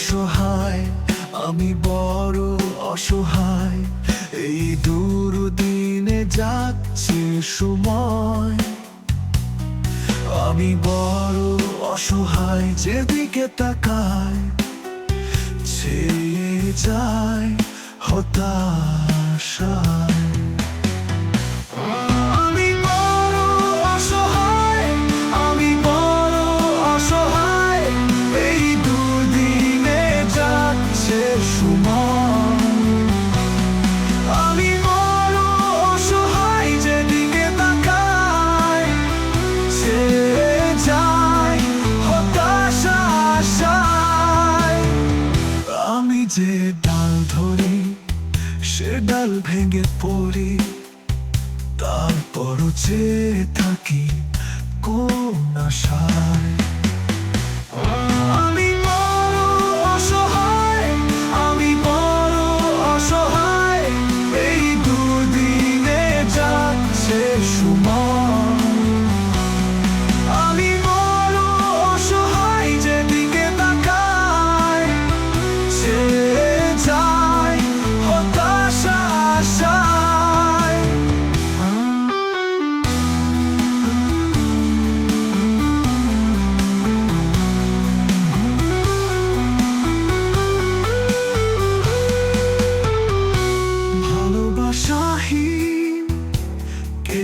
অসহায়, আমি বড় অসহায়। এই দূর দিনে যাচ্ছে সময়। আমি বড় অসহায়, যেদিকে তাকায় ছেড়ে যায় হতা আমি বড় অসহায় যেদিকে তাকাই, সে যায় হতাশা আমি যে ডাল ধরি, সে ডাল ভেঙে পড়ি, তারপরও চেয়ে থাকি কোন আশায়।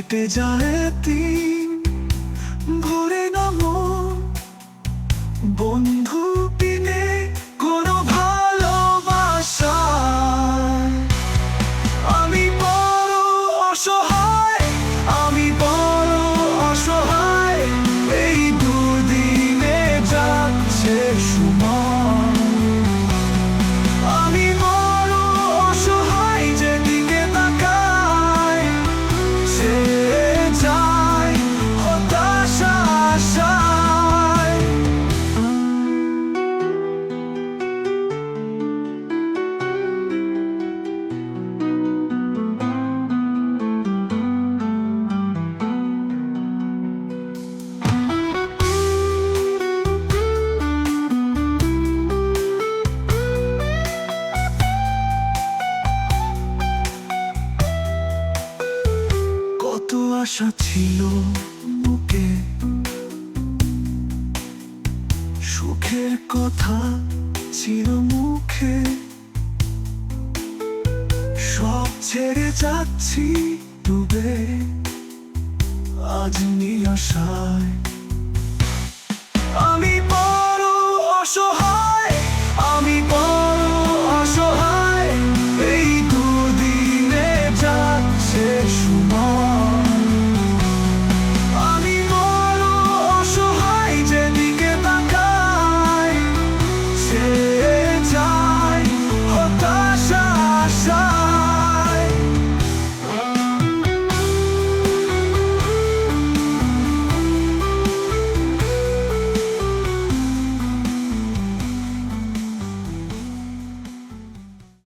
কেটে যায় দিন আশা ছিল মুখে। সুখের কথা ছিল মুখে। সব ছেড়ে যাচ্ছি ডুবে। আজ নিয়ে আমি